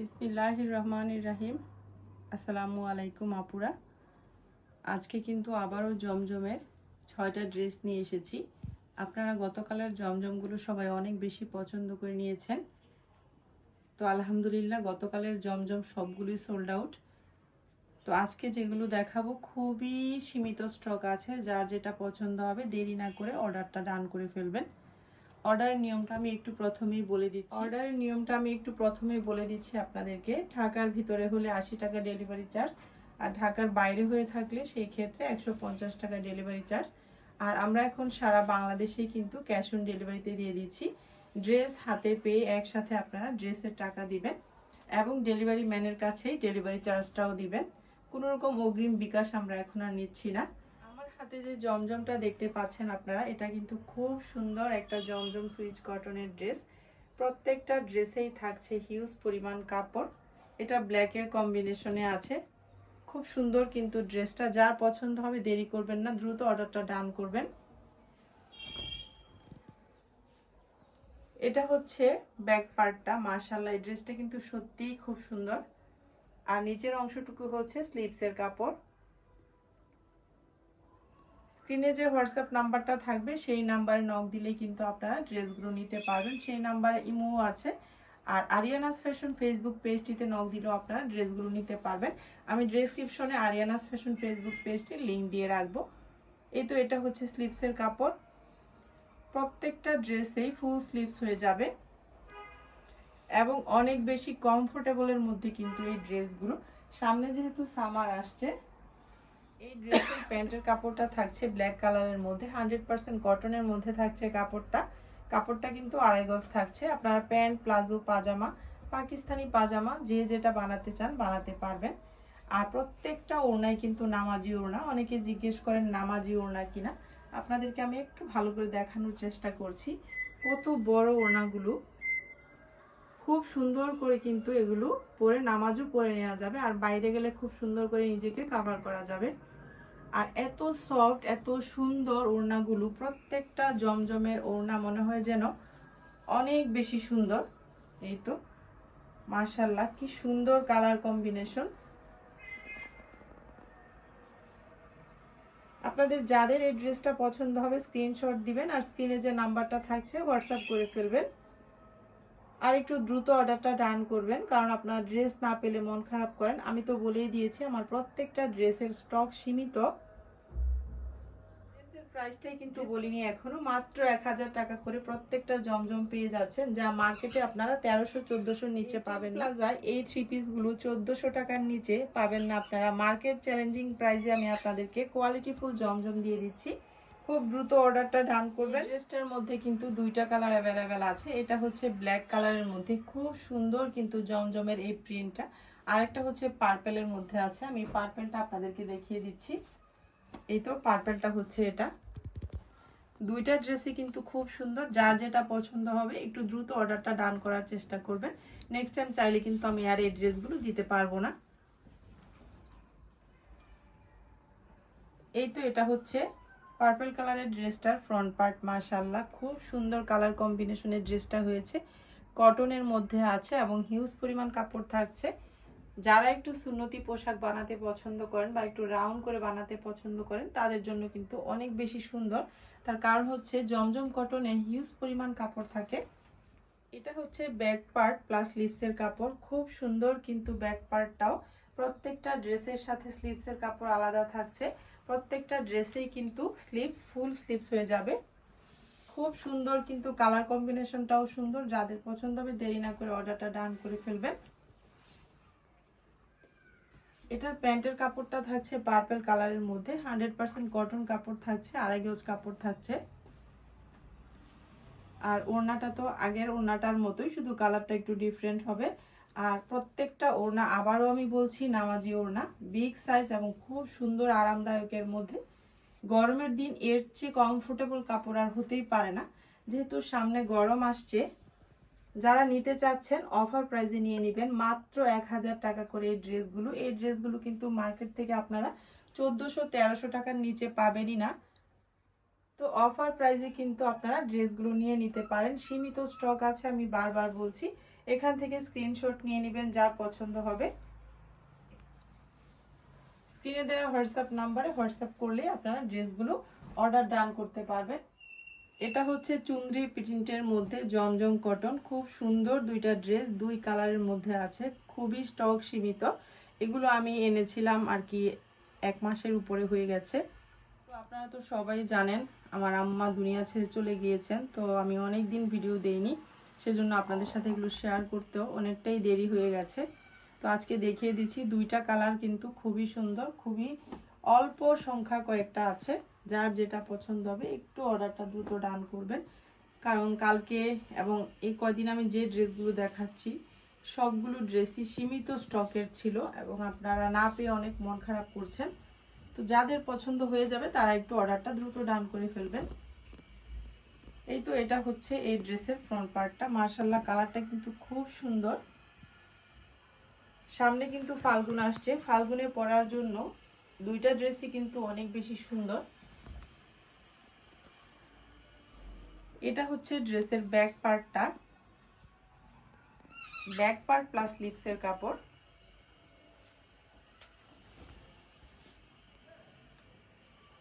বিসমিল্লাহ রহমান রাহিম আসসালামু আলাইকুম আপুরা। আজকে কিন্তু আবারও জমজমের ছয়টা ড্রেস নিয়ে এসেছি। আপনারা গতকালের জমজমগুলো সবাই অনেক বেশি পছন্দ করে নিয়েছেন। তো আলহামদুলিল্লাহ গতকালের জমজম সবগুলোই সোল্ড আউট তো আজকে যেগুলো দেখাবো, খুবই সীমিত স্টক আছে। যার যেটা পছন্দ হবে, দেরি না করে অর্ডারটা ডান করে ফেলবেন। অর্ডারের নিয়মটা আমি একটু প্রথমেই বলে দিচ্ছি। অর্ডারের নিয়মটা আমি একটু প্রথমেই বলে দিচ্ছি আপনাদেরকে। ঢাকার ভিতরে হলে আশি টাকা ডেলিভারি চার্জ আর ঢাকার বাইরে হয়ে থাকলে সেই ক্ষেত্রে একশো পঞ্চাশ টাকা ডেলিভারি চার্জ আর আমরা এখন সারা বাংলাদেশেই কিন্তু ক্যাশ অন ডেলিভারিতে দিয়ে দিচ্ছি। ড্রেস হাতে পেয়ে একসাথে আপনারা ড্রেসের টাকা দিবেন এবং ডেলিভারি ম্যানের কাছেই ডেলিভারি চার্জটাও দিবেন। কোনো রকম অগ্রিম বিকাশ আমরা এখন আর নিচ্ছি না। হাতে যে জমজমটা দেখতে পাচ্ছেন আপনারা, এটা কিন্তু খুব সুন্দর একটা জমজম সুইচ কটনের ড্রেস। প্রত্যেকটা ড্রেসেই থাকছে হিউজ পরিমাণ কাপড়। এটা ব্ল্যাকের কম্বিনেশনে আছে। খুব সুন্দর কিন্তু ড্রেসটা। যার পছন্দ হবে দেরি করবেন না, দ্রুত অর্ডারটা ডান করবেন। এটা হচ্ছে ব্যাক পার্টটা মাশাল্লাহ এই ড্রেসটা কিন্তু সত্যিই খুব সুন্দর। আর নিচের অংশটুকু হচ্ছে স্লিভসের কাপড়। স্ক্রিনে যে হোয়াটসঅ্যাপ নাম্বারটা থাকবে, সেই নাম্বারে নক দিলেই কিন্তু আপনারা ড্রেসগুলো নিতে পারবেন। সেই নাম্বারে ইমো আছে। আর আরিয়ানাস ফ্যাশন ফেসবুক পেজটিতে নক দিলেও আপনারা ড্রেসগুলো নিতে পারবেন। আমি ডেসক্রিপশনে আরিয়ানাস ফ্যাশন ফেসবুক পেজটির লিঙ্ক দিয়ে রাখব। এই তো এটা হচ্ছে স্লিপসের কাপড়। প্রত্যেকটা ড্রেসেই ফুল স্লিপস হয়ে যাবে। এবং অনেক বেশি কমফোর্টেবলের মধ্যে কিন্তু এই ড্রেসগুলো। সামনে যেহেতু সামার আসছে এই ড্রেসের প্যান্টের কাপড়টা থাকছে ব্ল্যাক কালারের মধ্যে, হান্ড্রেড পার্সেন্ট কটনের মধ্যে থাকছে কাপড়টা। কাপড়টা কিন্তু আড়াই গজ থাকছে। আপনারা প্যান্ট, প্লাজো, পাজামা, পাকিস্তানি পাজামা, যে যেটা বানাতে চান বানাতে পারবেন। আর প্রত্যেকটা ওড়নায় কিন্তু নামাজি ওড়না। অনেকে জিজ্ঞেস করেন, নামাজি ওড়না কিনা? আপনাদেরকে আমি একটু ভালো করে দেখানোর চেষ্টা করছি। কত বড় ওড়নাগুলো। খুব সুন্দর করে কিন্তু এগুলো পরে নামাজও পরে নেওয়া যাবে। আর বাইরে গেলে খুব সুন্দর করে নিজেকে কাভার করা যাবে। আর এত সফট এত সুন্দর ওড়নাগুলো, প্রত্যেকটা জমজমের ওড়না মনে হয় যেন অনেক বেশি সুন্দর। এই তো মাশাল্লাহ কি সুন্দর কালার কম্বিনেশন আপনাদের যাদের এই ড্রেসটা পছন্দ হবে স্ক্রিনশট দিবেন আর স্ক্রিনে যে নাম্বারটা থাকছে হোয়াটসঅ্যাপ করে ফেলবেন। আর একটু দ্রুত অর্ডারটা ডান করবেন কারণ আপনার ড্রেস না পেলে মন খারাপ করেন। আমি তো বলেই দিয়েছি আমার প্রত্যেকটা ড্রেসের স্টক সীমিত। ড্রেসের প্রাইসটাই কিন্তু বলিনি এখনও মাত্র এক হাজার টাকা করে প্রত্যেকটা জমজম পেয়ে যাচ্ছেন যা মার্কেটে আপনারা তেরোশো চোদ্দোশোর নিচে পাবেন না। যায় এই থ্রি পিসগুলো চোদ্দোশো টাকার নিচে পাবেন না আপনারা। মার্কেট চ্যালেঞ্জিং প্রাইসে আমি আপনাদেরকে কোয়ালিটিফুল জমজম দিয়ে দিচ্ছি। খুব দ্রুত অর্ডারটা ডান করবেন। ড্রেসটার মধ্যে কিন্তু দুইটা কালার অ্যাভেলেবেল আছে। এটা হচ্ছে ব্ল্যাক কালারের মধ্যে। খুব সুন্দর কিন্তু জমজমের এই প্রিন্টটা আরেকটা হচ্ছে পার্পেলের মধ্যে আছে। আমি পার্পেলটা আপনাদেরকে দেখিয়ে দিচ্ছি। এই তো পার্পেলটা হচ্ছে এটা। দুইটা ড্রেসই কিন্তু খুব সুন্দর। যার যেটা পছন্দ হবে, একটু দ্রুত অর্ডারটা ডান করার চেষ্টা করবেন। নেক্সট টাইম চাইলে কিন্তু আমি আর এই ড্রেসগুলো দিতে পারব না। এই তো এটা হচ্ছে পার্পল কালারের ড্রেসটার ফ্রন্ট পার্ট মাশাল্লাহ খুব সুন্দর কালার কম্বিনেশনের ড্রেসটা হয়েছে। কটনের মধ্যে আছে এবং হিউজ পরিমাণ কাপড় থাকছে। যারা একটু সুন্নতি পোশাক বানাতে পছন্দ করেন বা একটু রাউন্ড করে বানাতে পছন্দ করেন, তাদের জন্য কিন্তু অনেক বেশি সুন্দর। তার কারণ হচ্ছে জমজম কটনে হিউজ পরিমাণ কাপড় থাকে। এটা হচ্ছে ব্যাক পার্ট প্লাস স্লিভসের কাপড়। খুব সুন্দর কিন্তু ব্যাক পার্টটাও প্রত্যেকটা ড্রেসের সাথে স্লিভসের কাপড় আলাদা থাকছে। প্রত্যেকটা ড্রেসেই কিন্তু স্লিভস ফুল স্লিভস হয়ে যাবে। খুব সুন্দর কিন্তু কালার কম্বিনেশনটাও সুন্দর। যাদের পছন্দ হবে দেরি না করে অর্ডারটা ডান করে ফেলবেন। এটার প্যান্টের কাপড়টা থাকছে পার্পল কালারের মধ্যে। হান্ড্রেড পার্সেন্ট কটন কাপড় থাকছে, আড়াই গজ কাপড় থাকছে। আর ওড়নাটা তো আগের ওড়নাটার মতোই, শুধু কালারটা একটু ডিফারেন্ট হবে। আর প্রত্যেকটা ওড়না আবারও আমি বলছি, নামাজি ওড়না। বিগ সাইজ এবং খুব সুন্দর আরামদায়কের মধ্যে। গরমের দিন এর চেয়ে কমফোর্টেবল কাপড় আর হতেই পারে না। যেহেতু সামনে গরম আসছে, যারা নিতে চাচ্ছেন অফার প্রাইজে নিয়ে নেবেন। মাত্র এক হাজার টাকা করে এই ড্রেসগুলো। এই ড্রেসগুলো কিন্তু মার্কেট থেকে আপনারা চোদ্দোশো তেরোশো টাকার নিচে পাবেনই না। তো অফার প্রাইজে কিন্তু আপনারা ড্রেসগুলো নিয়ে নিতে পারেন। সীমিত স্টক আছে, আমি বারবার বলছি। এখান থেকে স্ক্রিনশট নিয়ে নেবেন, যার পছন্দ হবে। স্ক্রিনে দেওয়া হোয়াটসঅ্যাপ নাম্বারে হোয়াটসঅ্যাপ করলে আপনারা ড্রেসগুলো অর্ডার ডান করতে পারবেন। এটা হচ্ছে চুন্দ্রি প্রিন্টের মধ্যে জমজম কটন খুব সুন্দর দুইটা ড্রেস দুই কালারের মধ্যে আছে। খুবই স্টক সীমিত। এগুলো আমি এনেছিলাম আর কি এক মাসের উপরে হয়ে গেছে। তো আপনারা তো সবাই জানেন, আমার আম্মা দুনিয়া ছেড়ে চলে গিয়েছেন, তো আমি অনেক দিন ভিডিও দেইনি। সেজন্য আপনাদের সাথে এগুলো শেয়ার করতেও অনেকটাই দেরি হয়ে গেছে। তো আজকে দেখিয়ে দিচ্ছি দুইটা কালার কিন্তু খুবই সুন্দর, খুবই অল্প সংখ্যা কয়েকটা আছে। যার যেটা পছন্দ হবে, একটু অর্ডারটা দ্রুত ডান করবেন। কারণ কালকে এবং এই কয়দিন আমি যে ড্রেসগুলো দেখাচ্ছি, সবগুলো ড্রেসই সীমিত স্টকের ছিল এবং আপনারা না পেয়ে অনেক মন খারাপ করছেন। তো যাদের পছন্দ হয়ে যাবে, তারা একটু অর্ডারটা দ্রুত ডান করে ফেলবেন। এই তো এটা হচ্ছে এই ড্রেসের ফ্রন্ট পার্টটা মার্শাল্লাহ কালারটা কিন্তু খুব সুন্দর। সামনে কিন্তু ফাল্গুন আসছে। ফাল্গুনে পরার জন্য দুইটা ড্রেসই কিন্তু অনেক বেশি সুন্দর। এটা হচ্ছে ড্রেসের ব্যাক পার্টটা ব্যাক পার্ট প্লাস লিপসের কাপড়।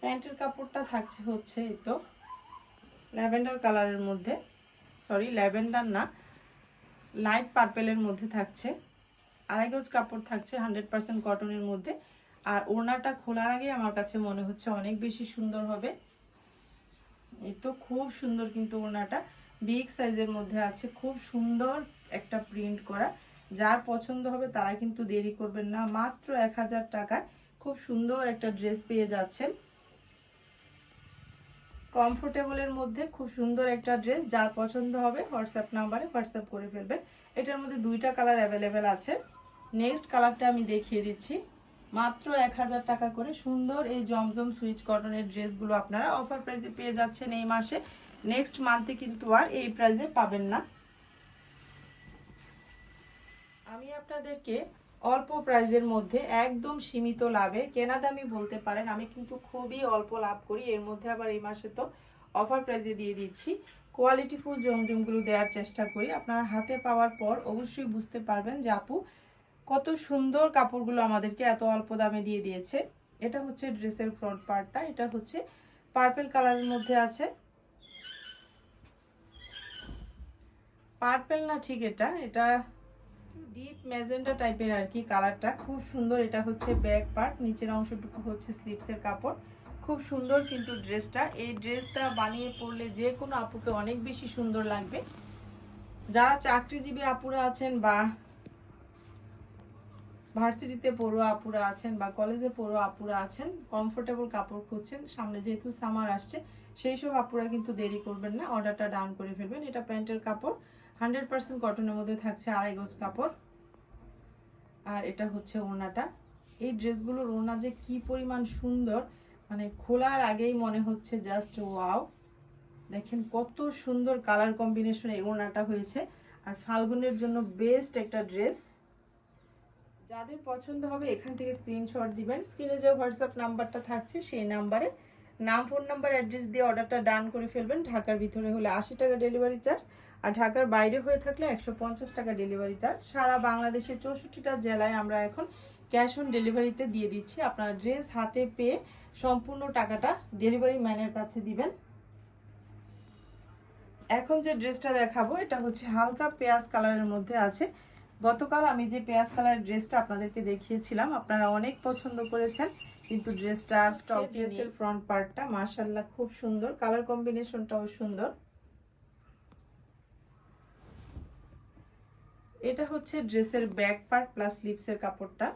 প্যান্টের কাপড়টা থাকছে হচ্ছে এই তো। ল্যাভেন্ডার কালারের মধ্যে সরি ল্যাভেন্ডার না লাইট পার্পেলের মধ্যে থাকছে। আড়াই গজ কাপড় থাকছে হান্ড্রেড পার্সেন্ট কটনের মধ্যে। আর ওড়নাটা খোলার আগে আমার কাছে মনে হচ্ছে অনেক বেশি সুন্দর হবে। এই তো খুব সুন্দর কিন্তু ওড়নাটা। বিগ সাইজের মধ্যে আছে, খুব সুন্দর একটা প্রিন্ট করা। যার পছন্দ হবে তারা কিন্তু দেরি করবেন না। মাত্র এক হাজার টাকায় খুব সুন্দর একটা ড্রেস পেয়ে যাচ্ছেন। কমফোর্টেবলের মধ্যে খুব সুন্দর একটা ড্রেস যার পছন্দ হবে হোয়াটসঅ্যাপ নাম্বারে হোয়াটসঅ্যাপ করে ফেলবেন। এটার মধ্যে দুইটা কালার অ্যাভেলেবেল আছে। নেক্সট কালারটা আমি দেখিয়ে দিচ্ছি। মাত্র এক হাজার টাকা করে সুন্দর এই জমজম সুইচ কটনের ড্রেসগুলো আপনারা অফার প্রাইসে পেয়ে যাচ্ছেন এই মাসে। নেক্সট মান্থে কিন্তু আর এই প্রাইসে পাবেন না। আমি আপনাদেরকে অল্প প্রাইজের মধ্যে একদম সীমিত লাভে। কেনা দামি বলতে পারেন, আমি কিন্তু খুবই অল্প লাভ করি। এর মধ্যে আবার এই মাসে তো অফার প্রাইজে দিয়ে দিচ্ছি। কোয়ালিটিফুল জমজমগুলো দেওয়ার চেষ্টা করি। আপনারা হাতে পাওয়ার পর অবশ্যই বুঝতে পারবেন যে আপু কত সুন্দর কাপড়গুলো আমাদেরকে এত অল্প দামে দিয়ে দিয়েছে। এটা হচ্ছে ড্রেসের ফ্রন্ট পার্টটা এটা হচ্ছে পার্পেল কালারের মধ্যে আছে। পার্পেল না ঠিক এটা এটা ডিপ ম্যাজেন্টা টাইপের আর কি কালারটা খুব সুন্দর এটা হচ্ছে ব্যাক পার্ট নিচের অংশটুকু হচ্ছে স্লিপসের কাপড়। খুব সুন্দর কিন্তু ড্রেসটা এই ড্রেসটা বানিয়ে পরলে যে কোনো আপুকে অনেক বেশি সুন্দর লাগবে। যারা চাকরিজীবী আপুরা আছেন বা ভার্সিটিতে পড়ুয়া আপুরা আছেন বা কলেজে পড়ুয়া আপুরা আছেন কমফোর্টেবল কাপড় খুঁজছেন, সামনে যেহেতু সামার আসছে, সেই সব আপুরা কিন্তু দেরি করবেন না অর্ডারটা ডাউন করে ফেলবেন। এটা প্যান্টের কাপড়। হান্ড্রেড পার্সেন্ট কটনের মধ্যে থাকছে আড়াই গজ কাপড়। আর এটা হচ্ছে ওড়নাটা। এই ড্রেসগুলোর ওড়না যে কি পরিমাণ সুন্দর মানে খোলার আগেই মনে হচ্ছে জাস্ট ওয়াও। দেখেন কত সুন্দর কালার কম্বিনেশন এই ওড়নাটা হয়েছে। আর ফাল্গুনের জন্য বেস্ট একটা ড্রেস। যাদের পছন্দ হবে এখান থেকে স্ক্রিনশট দিবেন। স্ক্রিনে যে হোয়াটসঅ্যাপ নাম্বারটা থাকছে সেই নাম্বারে। নাম, ফোন নাম্বার, অ্যাড্রেস দিয়ে অর্ডারটা ডান করে ফেলবেন। ঢাকার ভিতরে হলে আশি টাকা ডেলিভারি চার্জ। আর ঢাকার বাইরে হয়ে থাকলে একশো পঞ্চাশ টাকা ডেলিভারি চার্জ সারা বাংলাদেশের চৌষট্টিটা জেলায় আমরা এখন ক্যাশ অন ডেলিভারিতে দিয়ে দিচ্ছি। আপনারা ড্রেস হাতে পেয়ে সম্পূর্ণ টাকাটা ডেলিভারি ম্যানের কাছে দিবেন। এখন যে ড্রেসটা দেখাবো এটা হচ্ছে হালকা পেঁয়াজ কালারের মধ্যে আছে। গতকাল আমি যে পেঁয়াজ কালারের ড্রেসটা আপনাদেরকে দেখিয়েছিলাম আপনারা অনেক পছন্দ করেছেন কিন্তু ড্রেসটা স্টক ড্রেসের ফ্রন্ট পার্টটা মাশাল্লাহ খুব সুন্দর। কালার কম্বিনেশনটাও সুন্দর। এটা হচ্ছে ড্রেসের ব্যাক পার্ট প্লাস স্লিপসের কাপড়টা।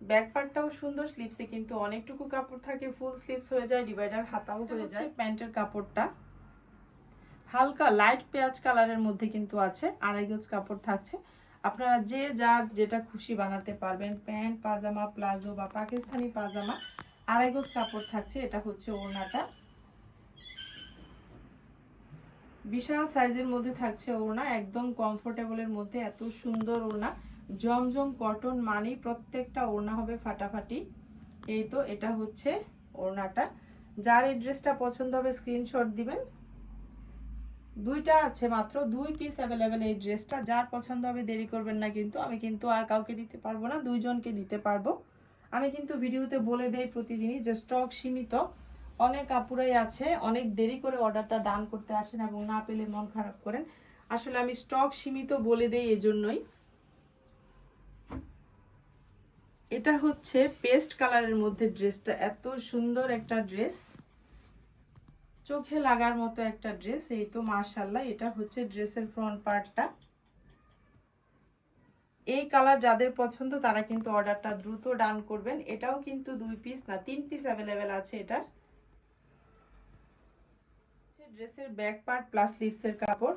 ব্যাক পার্টটাও সুন্দর স্লিপসে কিন্তু অনেকটুকু কাপড় থাকে ফুল স্লিপস হয়ে যায় ডিভাইডার হাতাও হয়ে যায়। প্যান্টের কাপড়টা। হালকা লাইট পেঁয়াজ কালারের মধ্যে কিন্তু আছে আড়াই গজ কাপড় থাকছে। আপনারা যে যার যেটা খুশি বানাতে পারবেন প্যান্ট পাজামা প্লাজো বা পাকিস্তানি পাজামা আড়াই গজ কাপড় থাকছে। এটা হচ্ছে ওড়নাটা। বিশাল সাইজের মধ্যে থাকছে ওড়না, একদম কমফোর্টেবলের মধ্যে, এত সুন্দর ওড়না। জমজম কটন মানেই প্রত্যেকটা ওড়না হবে ফাটাফাটি। এই তো এটা হচ্ছে ওড়নাটা। যার এই ড্রেসটা পছন্দ হবে স্ক্রিনশট দিবেন। দুইটা আছে মাত্র, দুই পিস অ্যাভেলেবেল এই ড্রেসটা যার পছন্দ হবে দেরি করবেন না কিন্তু, আমি কিন্তু আর কাউকে দিতে পারব না, দুইজনকে দিতে পারব। আমি কিন্তু ভিডিওতে বলে দেই প্রতিদিনই যে স্টক সীমিত। অনেক আপুরাই আছে, অনেক দেরি করে অর্ডারটা ডান করতে আসেন এবং না পেলে মন খারাপ করেন। আসলে আমি স্টক সীমিত বলে দেই এজন্যই। এটা হচ্ছে পেস্ট কালারের মধ্যে ড্রেসটা, এত সুন্দর একটা ড্রেস। চোখে লাগার মতো একটা ড্রেস, এই তো মার্শাল্লাহ এটা হচ্ছে ড্রেসের ফ্রন্ট পার্টটা এই কালার যাদের পছন্দ, তারা কিন্তু অর্ডারটা দ্রুত ডান করবেন। এটাও কিন্তু দুই পিস না, তিন পিস অ্যাভেলেবেল আছে এটার। ড্রেসের ব্যাক পার্ট প্লাস লিপসের কাপড়।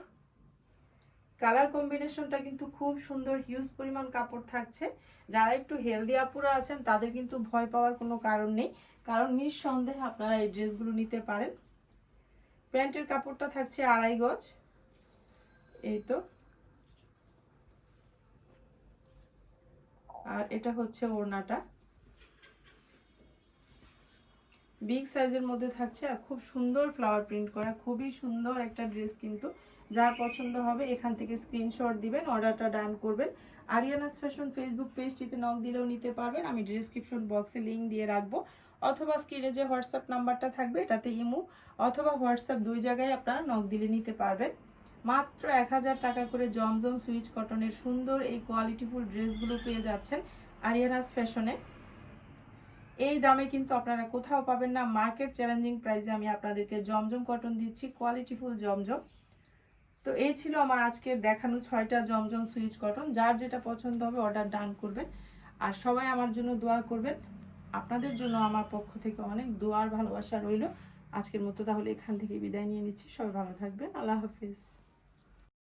কালার কম্বিনেশনটা কিন্তু খুব সুন্দর হিউজ পরিমাণ কাপড় থাকছে। যারা একটু হেলদি আপুরা আছেন, তাদের কিন্তু ভয় পাওয়ার কোনো কারণ নেই। কারণ নিঃসন্দেহে আপনারা এই ড্রেসগুলো নিতে পারেন। প্যান্টের কাপড়টা থাকছে আড়াই গজ। এই তো। আর এটা হচ্ছে ওড়নাটা। বিগ সাইজের মধ্যে থাকছে আর খুব সুন্দর ফ্লাওয়ার প্রিন্ট করা, খুবই সুন্দর একটা ড্রেস কিন্তু। যার পছন্দ হবে এখান থেকে স্ক্রিনশট দিবেন অর্ডারটা ডান করবেন। আরিয়ানাস ফ্যাশন ফেসবুক পেজটিতে নক দিলেও নিতে পারবেন। আমি ডিসক্রিপশন বক্সে লিঙ্ক দিয়ে রাখব। অথবা স্ক্রিনে যে হোয়াটসঅ্যাপ নাম্বারটা থাকবে, এটাতে ইমো অথবা হোয়াটসঅ্যাপ দুই জায়গায় আপনারা নক দিলে নিতে পারবেন। মাত্র এক হাজার টাকা করে জমজম সুইচ কটনের সুন্দর এই কোয়ালিটিফুল ড্রেসগুলো পেয়ে যাচ্ছেন আরিয়ানাস ফ্যাশনে এই দামে কিন্তু আপনারা কোথাও পাবেন না। মার্কেট চ্যালেঞ্জিং প্রাইসে আমি আপনাদেরকে জমজম কটন দিচ্ছি কোয়ালিটিফুল জমজম। তো এই ছিল আমার আজকের দেখানো ছয়টা জমজম সুইচ কটন যার যেটা পছন্দ হবে অর্ডার ডান করবেন। আর সবাই আমার জন্য দোয়া করবেন। আপনাদের জন্য আমার পক্ষ থেকে অনেক দোয়ার ভালোবাসা রইল। আজকের মতো তাহলে এখান থেকে বিদায় নিয়ে নিচ্ছি। সবাই ভালো থাকবেন। আল্লাহ হাফিজ।